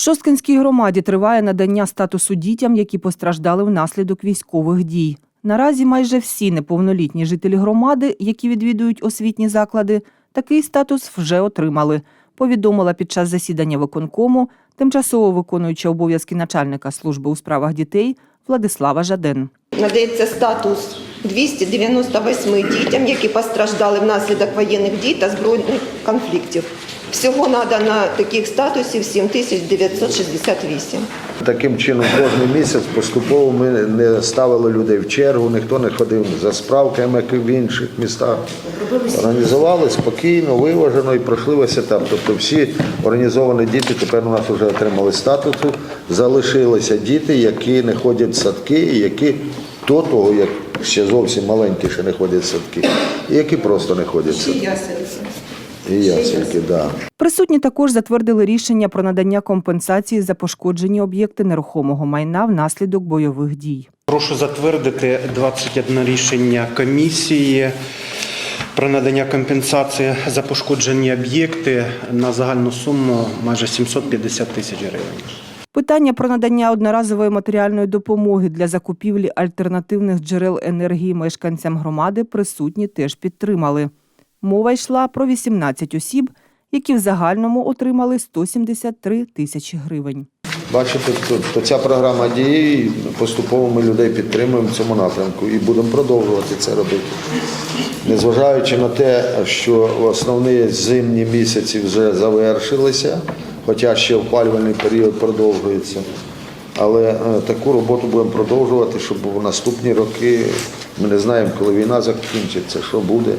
Шосткинській громаді триває надання статусу дітям, які постраждали внаслідок військових дій. Наразі майже всі неповнолітні жителі громади, які відвідують освітні заклади, такий статус вже отримали. Повідомила під час засідання виконкому тимчасово виконуюча обов'язки начальника служби у справах дітей Владислава Жаден. Надається статус 298 дітям, які постраждали внаслідок воєнних дій та збройних конфліктів. Всього надано таких статусів 7968. Таким чином, кожен місяць поступово ми не ставили людей в чергу, ніхто не ходив за справками, як і в інших містах. Організували спокійно, виважено і пройшли весь етап. Тобто всі організовані діти тепер у нас вже отримали статусу. Залишилися діти, які не ходять в садки, і які до того, як ще зовсім маленькі, ще не ходять в садки, і які просто не ходять в садки. І ясельки, так. Да. Присутні також затвердили рішення про надання компенсації за пошкоджені об'єкти нерухомого майна внаслідок бойових дій. Прошу затвердити 21 рішення комісії про надання компенсації за пошкоджені об'єкти на загальну суму майже 750 тисяч гривень. Питання про надання одноразової матеріальної допомоги для закупівлі альтернативних джерел енергії мешканцям громади присутні теж підтримали. Мова йшла про 18 осіб, які в загальному отримали 173 тисячі гривень. Бачите, то, то ця програма діє, і поступово ми людей підтримуємо в цьому напрямку і будемо продовжувати це робити. Незважаючи на те, що основні зимні місяці вже завершилися, хоча ще опалювальний період продовжується. Але е, таку роботу будемо продовжувати, щоб в наступні роки ми не знаємо, коли війна закінчиться, що буде.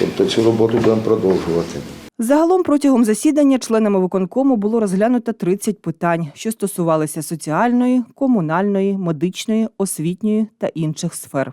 Тобто цю роботу будемо продовжувати. Загалом протягом засідання членами виконкому було розглянуто 30 питань, що стосувалися соціальної, комунальної, медичної, освітньої та інших сфер.